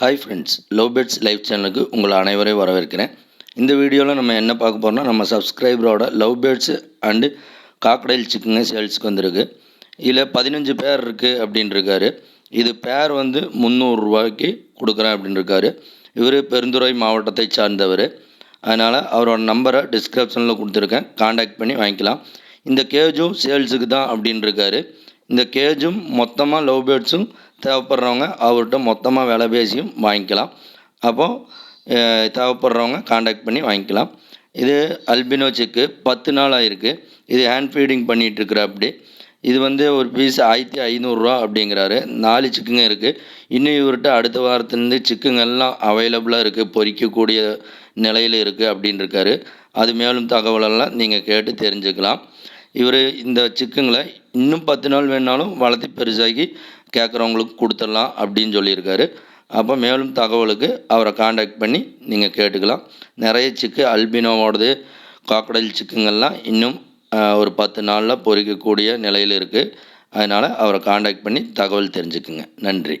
Hi friends love birds live சேனலுக்கு உங்களை அனைவரையும் வரவேற்கிறேன். இந்த வீடியோவில் நம்ம என்ன பார்க்க போகிறோம்னா நம்ம சப்ஸ்கிரைபரோட லவ் பேர்ட்ஸ் அண்டு காக்கடைல் சிக்கங்க சேல்ஸுக்கு வந்திருக்கு. இதில் பதினஞ்சு பேர் இருக்குது அப்படின்ட்டுருக்காரு இது பேர் வந்து முந்நூறுரூவாய்க்கு கொடுக்குறேன் அப்படின்னு இருக்காரு இவர் பெருந்துறை மாவட்டத்தை சார்ந்தவர். அதனால் அவரோட நம்பரை டிஸ்கிரிப்ஷனில் கொடுத்துருக்கேன். காண்டாக்ட் பண்ணி வாங்கிக்கலாம். இந்த கேஜும் சேல்ஸுக்கு தான் அப்படின்ட்டுருக்காரு இந்த கேஜும் மொத்தமாக லவ் பேர்ட்ஸும் தேவைப்படுறவங்க அவர்கிட்ட மொத்தமாக விலை பேசியும் வாங்கிக்கலாம். அப்போது தேவைப்படுறவங்க காண்டாக்ட் பண்ணி வாங்கிக்கலாம். இது அல்பினோ செக்கு பத்து நாள் ஆயிருக்கு. இது ஹேண்ட் ஃபீடிங் பண்ணிகிட்ருக்குற அப்படி இது வந்து ஒரு பீஸ் ஆயிரத்தி ஐநூறுரூவா அப்படிங்கிறாரு. நாலு சிக்குங்க இருக்குது இன்னும் இவர்கிட்ட அடுத்த வாரத்துலேருந்து சிக்குங்கள்லாம் அவைலபிளாக இருக்குது பொறிக்கக்கூடிய நிலையில் இருக்குது அப்படின்னு இருக்காரு அது மேலும் தகவலெல்லாம் நீங்கள் கேட்டு தெரிஞ்சுக்கலாம். இவர் இந்த சிக்குங்களை இன்னும் பத்து நாள் வேணாலும் வளர்த்தி பெருசாகி கேட்குறவங்களுக்கு கொடுத்துடலாம் அப்படின்னு சொல்லியிருக்காரு. அப்போ மேலும் தகவலுக்கு அவரை காண்டாக்ட் பண்ணி நீங்கள் கேட்டுக்கலாம். நிறைய சிக்கு அல்பினோவோடது காக்கடல் சிக்குங்கள்லாம் இன்னும் ஒரு பத்து நாளில் பொறிக்கக்கூடிய நிலையில் இருக்குது. அதனால் அவரை காண்டாக்ட் பண்ணி தகவல் தெரிஞ்சுக்குங்க. நன்றி.